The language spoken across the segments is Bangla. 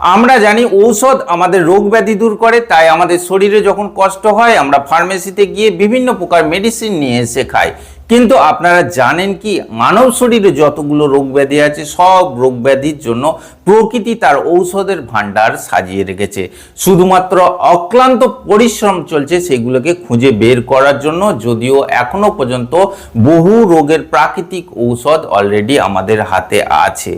আমরা জানি ঔষধ আমাদের রোগ ব্যাধি দূর করে, তাই আমাদের শরীরে যখন কষ্ট হয়, আমরা ফার্মেসিতে গিয়ে বিভিন্ন প্রকার মেডিসিন নিয়ে এসে খাই। কিন্তু আপনারা জানেন কি, মানব শরীরে যতগুলো রোগ ব্যাধি আছে, সব রোগ ব্যাধির জন্য প্রকৃতি তার ঔষধের ভাণ্ডার সাজিয়ে রেখেছে। শুধুমাত্র অক্লান্ত পরিশ্রম চলছে সেগুলোকে খুঁজে বের করার জন্য, যদিও এখনও পর্যন্ত বহু রোগের প্রাকৃতিক ঔষধ অলরেডি আমাদের হাতে আছে।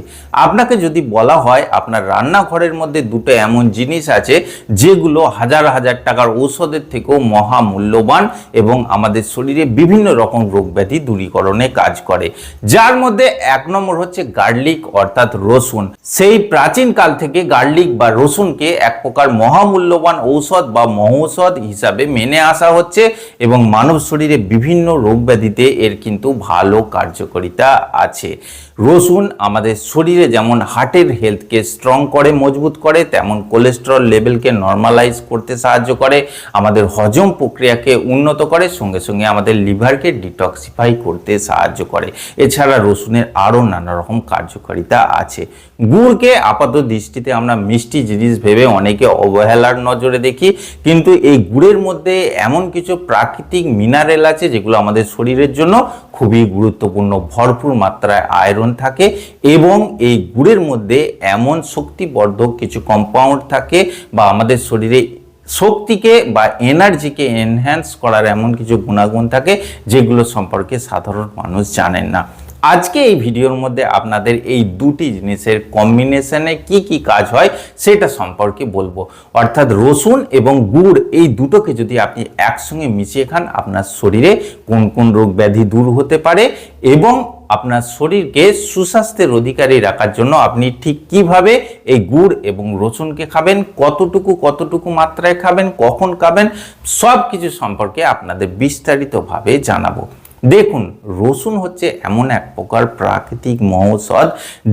আপনাকে যদি বলা হয়, আপনার রান্নাঘরের মধ্যে দুটো এমন জিনিস আছে, যেগুলো হাজার হাজার টাকার ঔষধের থেকেও মহামূল্যবান এবং আমাদের শরীরে বিভিন্ন রকম রোগ ব্যাধি দূরীকরণে কাজ করে। যার মধ্যে এক নম্বর হচ্ছে গার্লিক অর্থাৎ রসুন। সেই প্রাচীন কাল থেকে গার্লিক বা রসুনকে এক প্রকার মহামূল্যবান ঔষধ বা মহৌষধ হিসাবে মেনে আসা হচ্ছে এবং মানব শরীরে বিভিন্ন রোগ ব্যাধিতে এর কিন্তু ভালো কার্যকারিতা আছে। রসুন আমাদের শরীরে যেমন হার্টের হেলথকে স্ট্রং করে, মজবুত করে, তেমন কোলেস্টেরল লেভেলকে নর্মালাইজ করতে সাহায্য করে, আমাদের হজম প্রক্রিয়াকে উন্নত করে, সঙ্গে সঙ্গে আমাদের লিভারকে ডিটক্সিফাই করতে সাহায্য করে। এছাড়া রসুনের আরও নানা রকম কার্যকারিতা আছে। গুড়কে আপাত দৃষ্টিতে আমরা মিষ্টি জিনিস ভেবে অনেকে অবহেলার নজরে দেখি, কিন্তু এই গুড়ের মধ্যে এমন কিছু প্রাকৃতিক মিনারেল আছে যেগুলো আমাদের শরীরের জন্য খুবই গুরুত্বপূর্ণ। ভরপুর মাত্রায় আয়রন থাকে এবং এই গুড়ের মধ্যে এমন শক্তিবর্ধক কিছু কম্পাউন্ড থাকে বা আমাদের শরীরে শক্তিকে বা এনার্জিকে এনহ্যান্স করার এমন কিছু গুণাগুণ থাকে যেগুলো সম্পর্কে সাধারণ মানুষ জানেন না। আজকে এই ভিডিওর মধ্যে আপনাদের এই দুটি জিনিসের কম্বিনেশনে কি কি কাজ হয় সেটা সম্পর্কে বলব। অর্থাৎ রসুন এবং গুড় এই দুটোকে যদি আপনি একসঙ্গে মিশিয়ে খান, আপনার শরীরে কোন কোন রোগ ব্যাধি দূর হতে পারে এবং আপনার শরীরকে সুস্বাস্থ্যের অধিকারী রাখার জন্য আপনি ঠিক কীভাবে এই গুড় এবং রসুনকে খাবেন, কতটুকু কতটুকু মাত্রায় খাবেন, কখন খাবেন সব কিছু সম্পর্কে আপনাদের বিস্তারিতভাবে জানাব। দেখুন, রসুন হচ্ছে এমন এক প্রকার প্রাকৃতিক মহৌষধ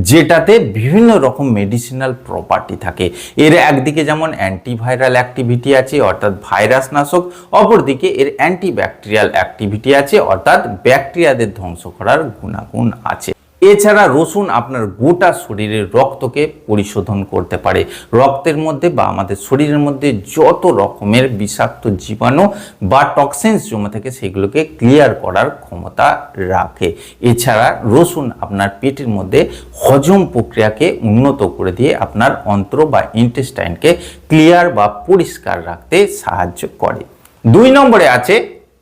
যেটাতে বিভিন্ন রকম মেডিসিনাল প্রপার্টি থাকে। এর একদিকে যেমন অ্যান্টিভাইরাল অ্যাক্টিভিটি আছে, অর্থাৎ ভাইরাস নাশক অপরদিকে এর অ্যান্টিব্যাকটেরিয়াল অ্যাক্টিভিটি আছে, অর্থাৎ ব্যাকটেরিয়াদের ধ্বংস করার গুণাগুণ আছে। এছাড়া রসুন আপনার গোটা শরীরের রক্তকে পরিশোধন করতে পারে। রক্তের মধ্যে বা আমাদের শরীরের মধ্যে যত রকমের বিষাক্ত জীবাণু বা টক্সিনস জমে থাকে, সেগুলোকে ক্লিয়ার করার ক্ষমতা রাখে। এছাড়া রসুন আপনার পেটের মধ্যে হজম প্রক্রিয়াকে উন্নত করে দিয়ে আপনার অন্ত্র বা ইন্টেস্টাইনকে ক্লিয়ার বা পরিষ্কার রাখতে সাহায্য করে। দুই নম্বরে আছে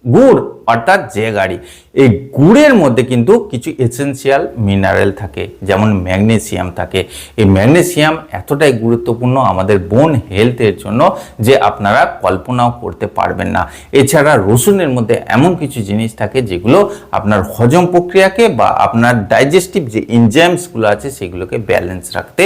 গুড়, অর্থাৎ যে গাড়ি। এই গুড়ের মধ্যে কিন্তু কিছু এসেন্সিয়াল মিনারেল থাকে, যেমন ম্যাগনেসিয়াম থাকে। এই ম্যাগনেসিয়াম এতটাই গুরুত্বপূর্ণ আমাদের বোন হেলথের জন্য যে আপনারা কল্পনাও করতে পারবেন না। এছাড়া রসুনের মধ্যে এমন কিছু জিনিস থাকে যেগুলো আপনার হজম প্রক্রিয়াকে বা আপনার ডাইজেস্টিভ যে এনজাইমসগুলো আছে সেগুলোকে ব্যালেন্স রাখতে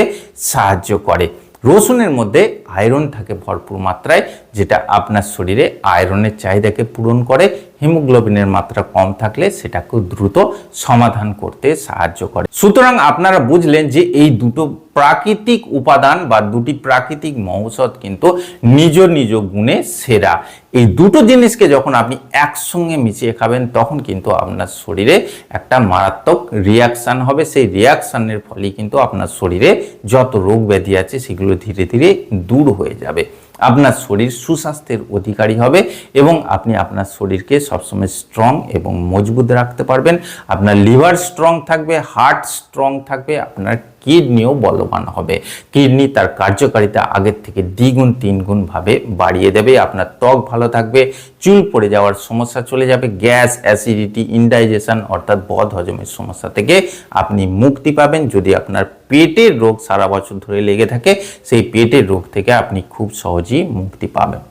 সাহায্য করে। রসুনের মধ্যে আয়রন থাকে ভরপুর মাত্রায় যেটা আপনার শরীরে আয়রনের চাহিদাকে পূরণ করে, হিমোগ্লোবিনের মাত্রা কম থাকলে সেটাকে দ্রুত সমাধান করতে সাহায্য করে। সুতরাং আপনারা বুঝলেন যে এই দুটো প্রাকৃতিক উপাদান বা দুটি প্রাকৃতিক মহৌষধ কিন্তু নিজ নিজ গুণে সেরা। এই দুটো জিনিসকে যখন আপনি একসঙ্গে মিশিয়ে খাবেন, তখন কিন্তু আপনার শরীরে একটা মারাত্মক রিয়াকশান হবে। সেই রিয়াকশানের ফলেই কিন্তু আপনার শরীরে যত রোগ ব্যাধি আছে, সেগুলো ধীরে ধীরে দূর হয়ে যাবে। আপনার শরীর সুস্বাস্থ্যের অধিকারী হবে এবং আপনি আপনার শরীরকে সবসময় স্ট্রং এবং মজবুত রাখতে পারবেন। আপনার লিভার স্ট্রং থাকবে হার্ট স্ট্রং থাকবে, আপনার কিডনিও বলবান হবে। কিডনি তার কার্যকারিতা আগের থেকে দ্বিগুণ, তিনগুণ ভাবে বাড়িয়ে দেবে। আপনার ত্বক ভালো থাকবে, চুল পড়ে যাওয়ার সমস্যা চলে যাবে, গ্যাস, অ্যাসিডিটি, ইনডাইজেশন অর্থাৎ বদ হজমের সমস্যা থেকে আপনি মুক্তি পাবেন। যদি আপনার পেটের রোগ সারা বছর ধরে লেগে থাকে, সেই পেটের রোগ থেকে আপনি খুব সহজেই মুক্তি পাবেন।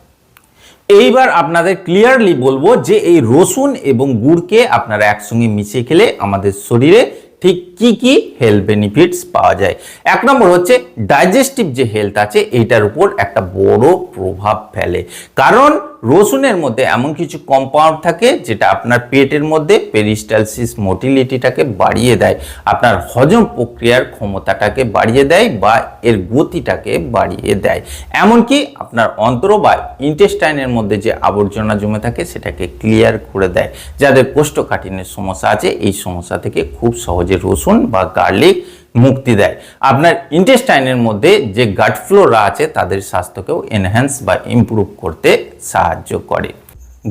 এইবার আপনাদের ক্লিয়ারলি বলব যে এই রসুন এবং গুড়কে আপনারা একসঙ্গে মিশিয়ে খেলে আমাদের শরীরে ঠিক কি কি হেলথ বেনিফিটস পাওয়া যায়? এক নম্বর হচ্ছে ডাইজেস্টিভ যে হেলথ আছে, এইটার উপর একটা বড় প্রভাব ফেলে। কারণ রসুনের মধ্যে এমন কিছু কম্পাউন্ড থাকে যেটা আপনার পেটের মধ্যে পেরিস্টালসিস মোটিলিটিটাকে বাড়িয়ে দেয়, আপনার হজম প্রক্রিয়ার ক্ষমতাটাকে বাড়িয়ে দেয় বা এর গতিটাকে বাড়িয়ে দেয়। এমনকি আপনার অন্ত্র বা ইন্টেস্টাইনের মধ্যে যে আবর্জনা জমে থাকে, সেটাকে ক্লিয়ার করে দেয়। যাদের কোষ্ঠকাঠিন্যের সমস্যা আছে, এই সমস্যা থেকে খুব সহজে রসুন বা গার্লিক মুক্তি দেয়। আপনার ইন্টেস্টাইনের মধ্যে যে গাট ফ্লোরা আছে, তাদের স্বাস্থ্যকেও এনহ্যান্স বা ইমপ্রুভ করতে সাহায্য করে।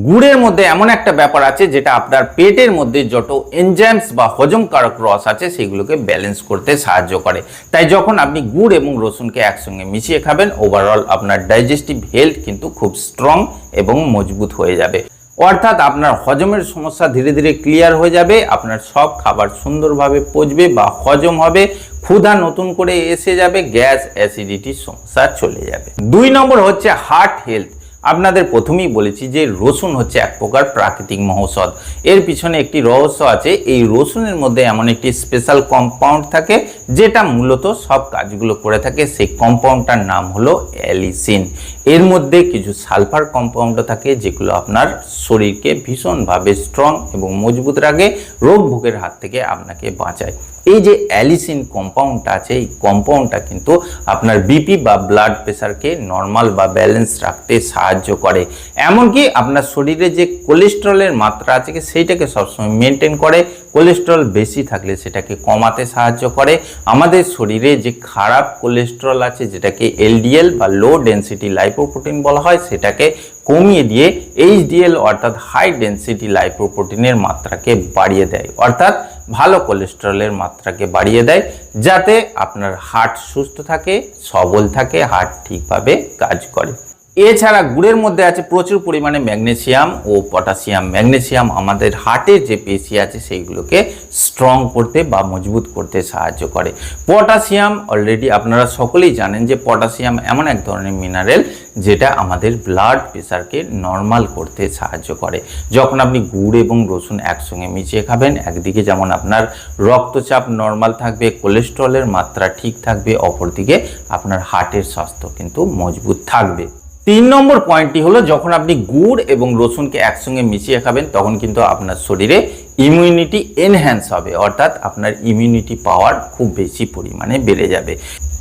গুড়ের মধ্যে এমন একটা ব্যাপার আছে, যেটা আপনার পেটের মধ্যে যত এনজাইমস বা হজমকারক রস আছে, সেগুলোকে ব্যালেন্স করতে সাহায্য করে। তাই যখন আপনি গুড় এবং রসুনকে একসঙ্গে মিশিয়ে খাবেন ওভারঅল আপনার ডাইজেস্টিভ হেলথ কিন্তু খুব স্ট্রং এবং মজবুত হয়ে যাবে। অর্থাৎ আপনার হজমের সমস্যা ধীরে ধীরে ক্লিয়ার হয়ে যাবে, আপনার সব খাবার সুন্দরভাবে পচবে বা হজম হবে, ক্ষুধা নতুন করে এসে যাবে, গ্যাস অ্যাসিডিটির সমস্যা চলে যাবে। দুই নম্বর হচ্ছে হার্ট হেলথ আপনাদের প্রথমেই বলেছি যে রসুন হচ্ছে এক প্রকার প্রাকৃতিক মহৌষধ। এর পিছনে একটি রহস্য আছে, এই রসুনের মধ্যে এমন একটি স্পেশাল কম্পাউন্ড থাকে, যেটা মূলত সব কাজগুলো করে থাকে, সেই কম্পাউন্ডটার নাম হলো অ্যালিসিন। এর মধ্যে কিছু সালফার কম্পাউন্ডও থাকে, যেগুলো আপনার শরীরকে ভীষণভাবে স্ট্রং এবং মজবুত রাখে, রোগ ভোগের হাত থেকে আপনাকে বাঁচায়। এই যে অ্যালিসিন কম্পাউন্ডটা আছে, এই কম্পাউন্ডটা কিন্তু আপনার বিপি বা ব্লাড প্রেশারকে নর্মাল বা ব্যালেন্স রাখতে সাহায্য করে। এমনকি আপনার শরীরে যে কোলেস্ট্রলের মাত্রা আছে সেইটাকে সবসময় মেনটেন করে। কোলেস্ট্রল বেশি থাকলে সেটাকে কমাতে সাহায্য করে। আমাদের শরীরে যে খারাপ কোলেস্ট্রল আছে, যেটাকে এলডিএল বা লো ডেন্সিটি লাইপোপ্রোটিন বলা হয়, সেটাকে কমিয়ে দিয়ে এইচডিএল অর্থাৎ হাই ডেন্সিটি লাইপোপ্রোটিনের মাত্রাকে বাড়িয়ে দেয়। অর্থাৎ ভালো কোলেস্টেরলের মাত্রাকে বাড়িয়ে দেয়, যাতে আপনার হার্ট সুস্থ থাকে, সবল থাকে হার্ট ঠিকভাবে কাজ করে। এছাড়া গুড়ের মধ্যে আছে প্রচুর পরিমাণে ম্যাগনেসিয়াম ও পটাশিয়াম। ম্যাগনেসিয়াম আমাদের হার্টের যে পেশি আছে সেইগুলোকে স্ট্রং করতে বা মজবুত করতে সাহায্য করে। পটাশিয়াম অলরেডি আপনারা সকলেই জানেন যে পটাশিয়াম এমন এক ধরনের মিনারেল যেটা আমাদের ব্লাড প্রেশারকে নর্মাল করতে সাহায্য করে। যখন আপনি গুড় এবং রসুন একসঙ্গে মিশিয়ে খাবেন, একদিকে যেমন আপনার রক্তচাপ নর্মাল থাকবে কোলেস্ট্রলের মাত্রা ঠিক থাকবে, অপরদিকে আপনার হার্টের স্বাস্থ্য কিন্তু মজবুত থাকবে। তিন নম্বর পয়েন্টটি হলো, যখন আপনি গুড় এবং রসুনকে একসঙ্গে মিশিয়ে খাবেন, তখন কিন্তু আপনার শরীরে ইমিউনিটি এনহ্যান্স হবে। অর্থাৎ আপনার ইমিউনিটি পাওয়ার খুব বেশি পরিমাণে বেড়ে যাবে।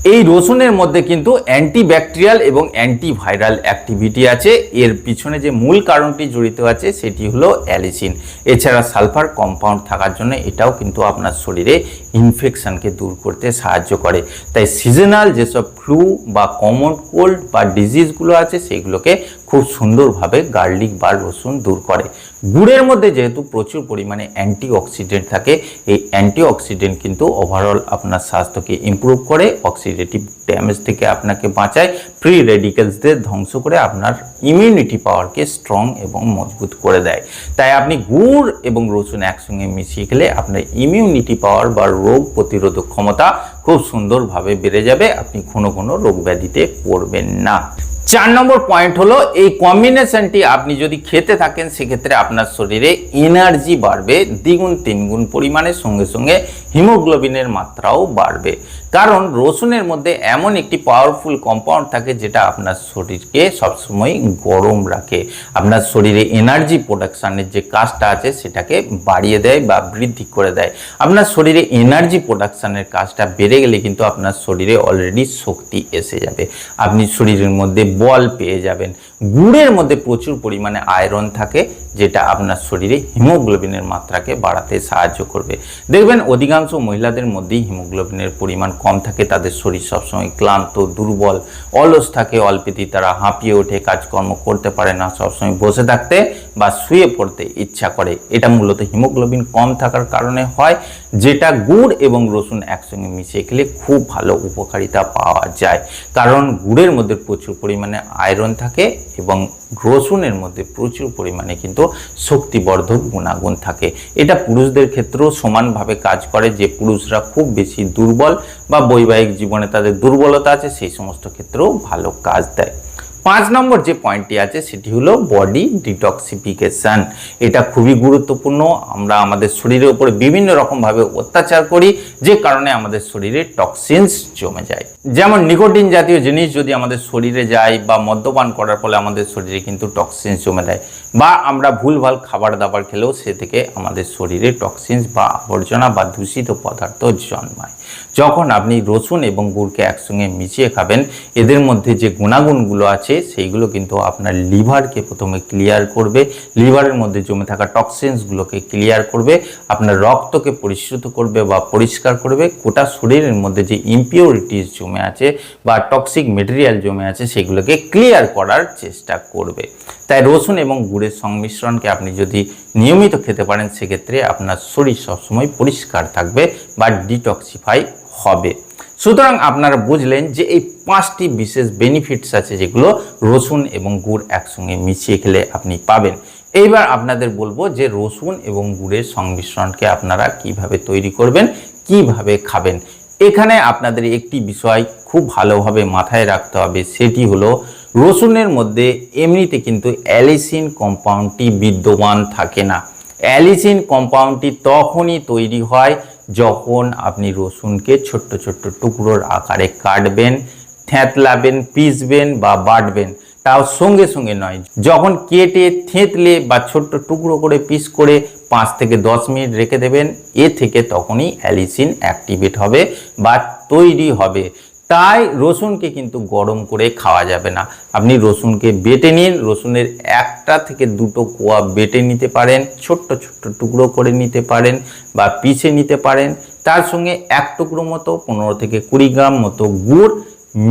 এই রসুনের মধ্যে কিন্তু অ্যান্টিব্যাকটেরিয়াল এবং অ্যান্টিভাইরাল অ্যাক্টিভিটি আছে। এর পিছনে যে মূল কারণটি জড়িত আছে, সেটি হলো অ্যালিসিন। এছাড়া সালফার কম্পাউন্ড থাকার জন্য এটাও কিন্তু আপনার শরীরে ইনফেকশানকে দূর করতে সাহায্য করে। তাই সিজনাল যেসব ফ্লু বা কমন কোল্ড বা ডিজিজগুলো আছে, সেগুলোকে খুব সুন্দরভাবে গার্লিক বা রসুন দূর করে। গুড়ের মধ্যে যেহেতু প্রচুর পরিমাণে অ্যান্টি অক্সিডেন্ট থাকে, এই অ্যান্টিঅক্সিডেন্ট কিন্তু ওভারঅল আপনার স্বাস্থ্যকে ইমপ্রুভ করে অক্সিডেটিভ ড্যামেজ থেকে আপনাকে বাঁচায় ফ্রি রেডিকেলসদের ধ্বংস করে আপনার ইমিউনিটি পাওয়ারকে স্ট্রং এবং মজবুত করে দেয়। তাই আপনি গুড় এবং রসুন একসঙ্গে মিশিয়ে গেলে আপনার ইমিউনিটি পাওয়ার বা রোগ প্রতিরোধক ক্ষমতা খুব সুন্দরভাবে বেড়ে যাবে। আপনি কোনো কোনো রোগ ব্যাধিতে পড়বেন না। চার নম্বর পয়েন্ট হলো, এই কম্বিনেশনটি আপনি যদি খেতে থাকেন, সেক্ষেত্রে আপনার শরীরে এনার্জি বাড়বে, দ্বিগুণ তিনগুণ পরিমাণে সঙ্গে সঙ্গে হিমোগ্লোবিনের মাত্রাও বাড়বে। কারণ রসুনের মধ্যে এমন একটি পাওয়ারফুল কম্পাউন্ড থাকে যেটা আপনার শরীরকে সবসময় গরম রাখে। আপনার শরীরে এনার্জি প্রোডাকশানের যে কাজটা আছে, সেটাকে বাড়িয়ে দেয় বা বৃদ্ধি করে দেয়। আপনার শরীরে এনার্জি প্রোডাকশানের কাজটা বেড়ে গেলে কিন্তু আপনার শরীরে অলরেডি শক্তি এসে যাবে। আপনি শরীরের মধ্যে বল পেয়ে যাবেন। গুড়ের মধ্যে প্রচুর পরিমাণে আয়রন থাকে, যেটা আপনার শরীরে হিমোগ্লোবিনের মাত্রাকে বাড়াতে সাহায্য করবে। দেখবেন, অধিকাংশ মহিলাদের মধ্যেই হিমোগ্লোবিনের পরিমাণ কম থাকে, তাদের শরীর সবসময় ক্লান্ত, দুর্বল, অলস থাকে, অল্পেতেই তারা হাঁপিয়ে ওঠে, কাজকর্ম করতে পারে না, সবসময় বসে থাকতে বা শুয়ে পড়তে ইচ্ছা করে। এটা মূলত হিমোগ্লোবিন কম থাকার কারণে হয়, যেটা গুড় এবং রসুন একসঙ্গে মিশিয়ে খেলে খুব ভালো উপকারিতা পাওয়া যায়। কারণ গুড়ের মধ্যে প্রচুর পরিমাণে আয়রন থাকে এবং রসুনের মধ্যে প্রচুর পরিমাণে কিন্তু শক্তিবর্ধক গুণাগুণ থাকে। এটা পুরুষদের ক্ষেত্রেও সমানভাবে কাজ করে যে পুরুষরা খুব বেশি দুর্বল বা বৈবাহিক জীবনে তাদের দুর্বলতা আছে, সেই সমস্ত ক্ষেত্রেও ভালো কাজ দেয়। পাঁচ নম্বর যে পয়েন্টটি আছে, সেটি হলো বডি ডিটক্সিফিকেশন এটা খুবই গুরুত্বপূর্ণ। আমরা আমাদের শরীরের উপরে বিভিন্ন রকমভাবে অত্যাচার করি, যে কারণে আমাদের শরীরে টক্সিনস জমে যায়। যেমন নিকোটিন জাতীয় জিনিস যদি আমাদের শরীরে যায় বা মদ্যপান করার ফলে আমাদের শরীরে কিন্তু টক্সিনস জমে দেয় বা আমরা ভুলভাল খাবার দাবার খেলেও সে থেকে আমাদের শরীরে টক্সিনস বা আবর্জনা বা দূষিত পদার্থ জন্মায়। যখন আপনি রসুন এবং গুড়কে একসঙ্গে মিশিয়ে খাবেন, এদের মধ্যে যে গুণাগুণগুলো আছে আছে, সেইগুলো কিন্তু আপনার লিভারকে প্রথমে ক্লিয়ার করবে। লিভারের মধ্যে জমে থাকা টক্সিনসগুলোকে ক্লিয়ার করবে, আপনার রক্তকে পরিশ্রুত করবে বা পরিষ্কার করবে। গোটা শরীরের মধ্যে যে ইম্পিউরিটিস জমে আছে বা টক্সিক মেটেরিয়াল জমে আছে, সেগুলোকে ক্লিয়ার করার চেষ্টা করবে। তাই রসুন এবং গুড়ের সংমিশ্রণকে আপনি যদি নিয়মিত খেতে পারেন, সেক্ষেত্রে আপনার শরীর সবসময় পরিষ্কার থাকবে বা ডিটক্সিফাই হবে। সুতরাং আপনারা বুঝলেন যে এই পাঁচটি বিশেষ বেনিফিটস আছে যেগুলো রসুন এবং গুড় একসঙ্গে মিশিয়ে খেলে আপনি পাবেন। এইবার আপনাদের বলব যে রসুন এবং গুড়ের সংমিশ্রণকে আপনারা কীভাবে তৈরি করবেন, কীভাবে খাবেন। এখানে আপনাদের একটি বিষয় খুব ভালোভাবে মাথায় রাখতে হবে, সেটি হলো রসুনের মধ্যে এমনিতে কিন্তু অ্যালিসিন কম্পাউন্ডটি বিদ্যমান থাকে না। অ্যালিসিন কম্পাউন্ডটি তখনই তৈরি হয় যখন আপনি রসুনকে ছোট্ট ছোট্ট টুকরোর আকারে কাটবেন, থেঁতলাবেন পিসবেন বা বাটবেন, তাও সঙ্গে সঙ্গে নয়। যখন কেটে, থেঁতলে বা ছোট্ট টুকরো করে পিস করে পাঁচ থেকে দশ মিনিট রেখে দেবেন, এ থেকে তখনই অ্যালিসিন অ্যাক্টিভেট হবে বা তৈরি হবে। তাই রসুনকে কিন্তু গরম করে খাওয়া যাবে না। আপনি রসুনকে বেটে নিন, রসুনের একটা থেকে দুটো কোয়া বেটে নিতে পারেন, ছোট্ট ছোট্ট টুকরো করে নিতে পারেন বা পিষে নিতে পারেন। তার সঙ্গে এক টুকরো মতো, পনেরো থেকে কুড়ি গ্রাম মতো গুড়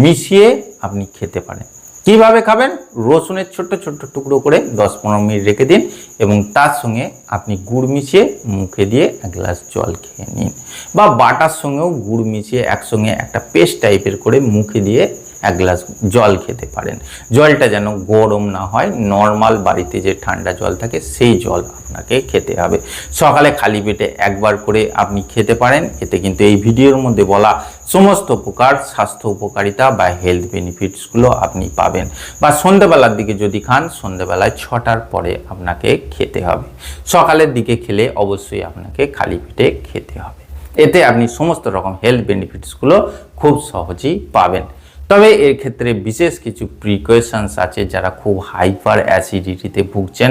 মিশিয়ে আপনি খেতে পারেন। কীভাবে খাবেন? রসুনের ছোট্ট ছোট্ট টুকরো করে দশ পনেরো মিনিট রেখে দিন এবং তার সঙ্গে আপনি গুড় মিশিয়ে মুখে দিয়ে এক গ্লাস জল খেয়ে নিন। বা বাটার সঙ্গেও গুড় মিশিয়ে একসঙ্গে একটা পেস্ট টাইপের করে মুখে দিয়ে এক গ্লাস জল খেতে পারেন। জলটা যেন গরম না হয় নর্মাল বাড়িতে যে ঠান্ডা জল থাকে সেই জল আপনাকে খেতে হবে। সকালে খালি পেটে একবার করে আপনি খেতে পারেন, এতে কিন্তু এই ভিডিওর মধ্যে বলা সমস্ত প্রকার স্বাস্থ্য উপকারিতা বা হেলথ বেনিফিটসগুলো আপনি পাবেন। বা সন্ধেবেলার দিকে যদি খান সন্ধেবেলায় ছটার পরে আপনাকে খেতে হবে। সকালের দিকে খেলে অবশ্যই আপনাকে খালি পেটে খেতে হবে। এতে আপনি সমস্ত রকম হেলথ বেনিফিটসগুলো খুব সহজেই পাবেন। তবে এর ক্ষেত্রে বিশেষ কিছু প্রিকশনস আছে যারা খুব হাইপার অ্যাসিডিটিতে ভুগছেন।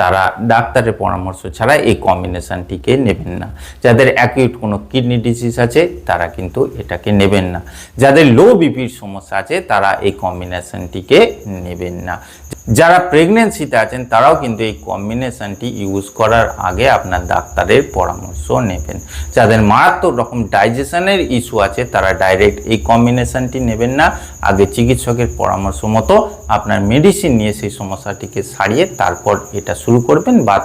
তারা ডাক্তারের পরামর্শ ছাড়া এই কম্বিনেশনটিকে নেবেন না। যাদের অ্যাকিউট কোনো কিডনি ডিজিজ আছে, তারা কিন্তু এটাকে নেবেন না। যাদের লো বিপির সমস্যা আছে, তারা এই কম্বিনেশনটিকে নেবেন না। যারা প্রেগনেন্সিতে আছেন, তারাও কিন্তু এই কম্বিনেশনটি ইউজ করার আগে আপনার ডাক্তারের পরামর্শ নেবেন। যাদের মারাত্মক রকম ডাইজেশনের ইস্যু আছে, তারা ডাইরেক্ট এই কম্বিনেশনটি নেবেন না। আগে চিকিৎসকের পরামর্শ মতো আপনার মেডিসিন নিয়ে সেই সমস্যাটিকে সারিয়ে তারপর এটা করবেন বা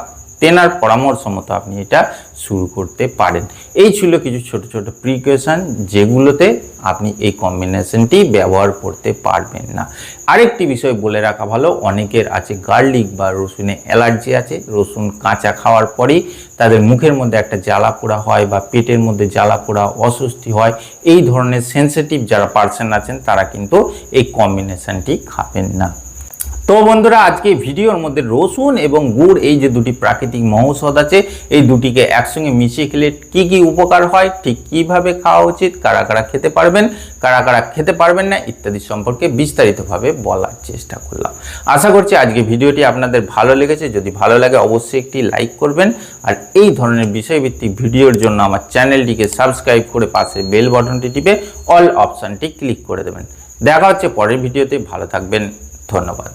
তেনার পরামর্শ মতো আপনি এটা শুরু করতে পারেন। এই ছিল কিছু ছোট ছোট প্রিকশন যেগুলোতে আপনি এই কম্বিনেশনটি ব্যবহার করতে পারবেন না। আরেকটি বিষয় বলে রাখা ভালো, অনেকের আছে গার্লিক বা রসুনে অ্যালার্জি আছে, রসুন কাঁচা খাওয়ার পরেই তাদের মুখের মধ্যে একটা জ্বালা পোড়া হয় বা পেটের মধ্যে জ্বালা পোড়া অস্বস্তি হয়, এই ধরনের সেন্সিটিভ যারা পার্সন আছেন তারা কিন্তু এই কম্বিনেশনটি খাবেন না। তো বন্ধুরা, আজকে ভিডিওর মধ্যে রসুন এবং গুড়, এই যে দুটি প্রাকৃতিক মহৌষধ আছে, এই দুটিকে একসঙ্গে মিশিয়ে খেলে কি কি উপকার হয়, ঠিক কীভাবে খাওয়া উচিত, কারা কারা খেতে পারবেন, কারা কারা খেতে পারবেন না ইত্যাদি সম্পর্কে বিস্তারিতভাবে বলার চেষ্টা করলাম। আশা করছি আজকে ভিডিওটি আপনাদের ভালো লেগেছে, যদি ভালো লাগে অবশ্যই একটি লাইক করবেন, আর এই ধরনের বিষয়ভিত্তিক ভিডিওর জন্য আমার চ্যানেলটিকে সাবস্ক্রাইব করে পাশে বেল বটনটি টিপে অল অপশানটি ক্লিক করে দেবেন। দেখা হচ্ছে পরের ভিডিওতে, ভালো থাকবেন, ধন্যবাদ।